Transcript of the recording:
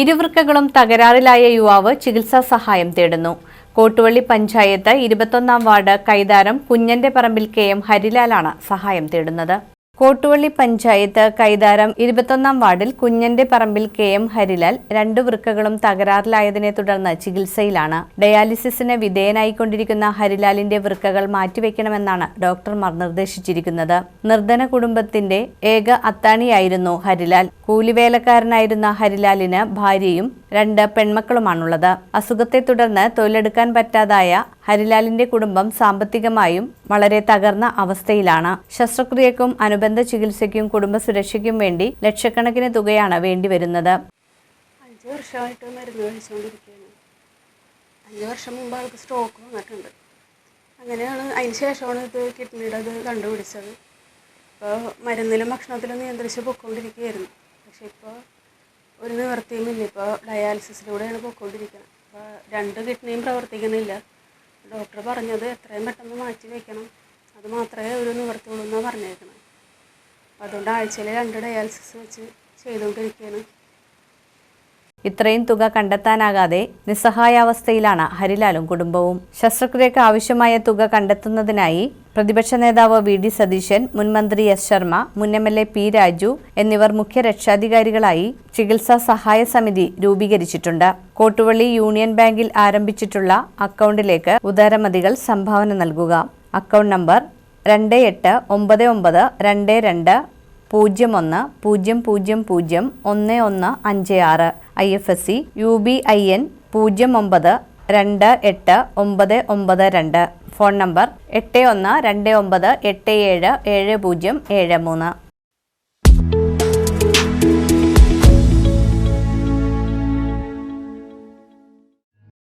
ഇരുവൃക്കകളും തകരാറിലായ യുവാവ് ചികിത്സാ സഹായം തേടുന്നു. കോട്ടുവള്ളി പഞ്ചായത്ത് ഇരുപത്തൊന്നാം വാർഡ് കൈതാരം കുഞ്ഞന്റെ പറമ്പിൽ കെ എം ഹരിലാലാണ് സഹായം തേടുന്നത്. കോട്ടുവള്ളി പഞ്ചായത്ത് കൈതാരം ഇരുപത്തൊന്നാം വാർഡിൽ കുഞ്ഞന്റെ പറമ്പിൽ കെ എം ഹരിലാൽ രണ്ടു വൃക്കകളും തകരാറിലായതിനെ തുടർന്ന് ചികിത്സയിലാണ്. ഡയാലിസിസിന് വിധേയനായിക്കൊണ്ടിരിക്കുന്ന ഹരിലാലിന്റെ വൃക്കകൾ മാറ്റിവെക്കണമെന്നാണ് ഡോക്ടർമാർ നിർദ്ദേശിച്ചിരിക്കുന്നത്. നിർധന കുടുംബത്തിന്റെ ഏക അത്താണിയായിരുന്നു ഹരിലാൽ. കൂലിവേലക്കാരനായിരുന്ന ഹരിലാലിന് ഭാര്യയും രണ്ട് പെൺമക്കളുമാണുള്ളത്. അസുഖത്തെ തുടർന്ന് തൊഴിലെടുക്കാൻ പറ്റാതായ ഹരിലാലിന്റെ കുടുംബം സാമ്പത്തികമായും വളരെ തകർന്ന അവസ്ഥയിലാണ്. ശസ്ത്രക്രിയക്കും അനുബന്ധ ചികിത്സയ്ക്കും കുടുംബ സുരക്ഷയ്ക്കും വേണ്ടി ലക്ഷക്കണക്കിന് തുകയാണ് വേണ്ടിവരുന്നത്. അഞ്ച് വർഷം മുമ്പ് ആൾക്ക് സ്ട്രോക്ക് വന്നിട്ടുണ്ട്. അങ്ങനെയാണ്. അതിന് ശേഷമാണ് ഇത് കിഡ്നിയുടെ അത് കണ്ടുപിടിച്ചത്. ഇപ്പോൾ മരുന്നിലും ഭക്ഷണത്തിലും നിയന്ത്രിച്ച് പൊക്കോണ്ടിരിക്കുകയായിരുന്നു പക്ഷെ ഇപ്പോൾ ഒരു നിവൃത്തിയുമില്ല ഇപ്പോൾ ഡയാലിസിസിലൂടെയാണ് പോയിക്കൊണ്ടിരിക്കുന്നത്. അപ്പോൾ രണ്ട് കിഡ്നിയും പ്രവർത്തിക്കുന്നില്ല. ഡോക്ടർ പറഞ്ഞത് എത്രയും പെട്ടെന്ന് മാറ്റി വയ്ക്കണം അത് മാത്രമേ ഒരു നിവൃത്തിയുള്ളൂ എന്നാണ് പറഞ്ഞേക്കുന്നത്. അതുകൊണ്ട് ആഴ്ചയിൽ രണ്ട് ഡയാലിസിസ് വെച്ച് ചെയ്തുകൊണ്ടിരിക്കുകയാണ്. ഇത്രയും തുക കണ്ടെത്താനാകാതെ നിസ്സഹായാവസ്ഥയിലാണ് ഹരിലാലും കുടുംബവും. ശസ്ത്രക്രിയക്ക് ആവശ്യമായ തുക കണ്ടെത്തുന്നതിനായി പ്രതിപക്ഷ നേതാവ് വി ഡി സതീശൻ മുൻമന്ത്രി എസ് ശർമ്മ മുൻ M L A P Raju എന്നിവർ മുഖ്യ രക്ഷാധികാരികളായി ചികിത്സാ സഹായ സമിതി രൂപീകരിച്ചിട്ടുണ്ട്. കോട്ടുവള്ളി യൂണിയൻ ബാങ്കിൽ ആരംഭിച്ചിട്ടുള്ള അക്കൗണ്ടിലേക്ക് ഉദാരമതികൾ സംഭാവന നൽകുക. അക്കൗണ്ട് നമ്പർ രണ്ട് എട്ട് ഒമ്പത് ഒമ്പത് രണ്ട് രണ്ട് പൂജ്യം ഒന്ന് പൂജ്യം പൂജ്യം പൂജ്യം ഒന്ന് ഒന്ന് അഞ്ച് ആറ്. I F S C U B I N പൂജ്യം ഒമ്പത് രണ്ട് എട്ട് ഒമ്പത് ഒമ്പത് രണ്ട്. ഫോൺ നമ്പർ എട്ട് ഒന്ന് രണ്ട് ഒമ്പത് എട്ട് ഏഴ് ഏഴ് പൂജ്യം ഏഴ് മൂന്ന്.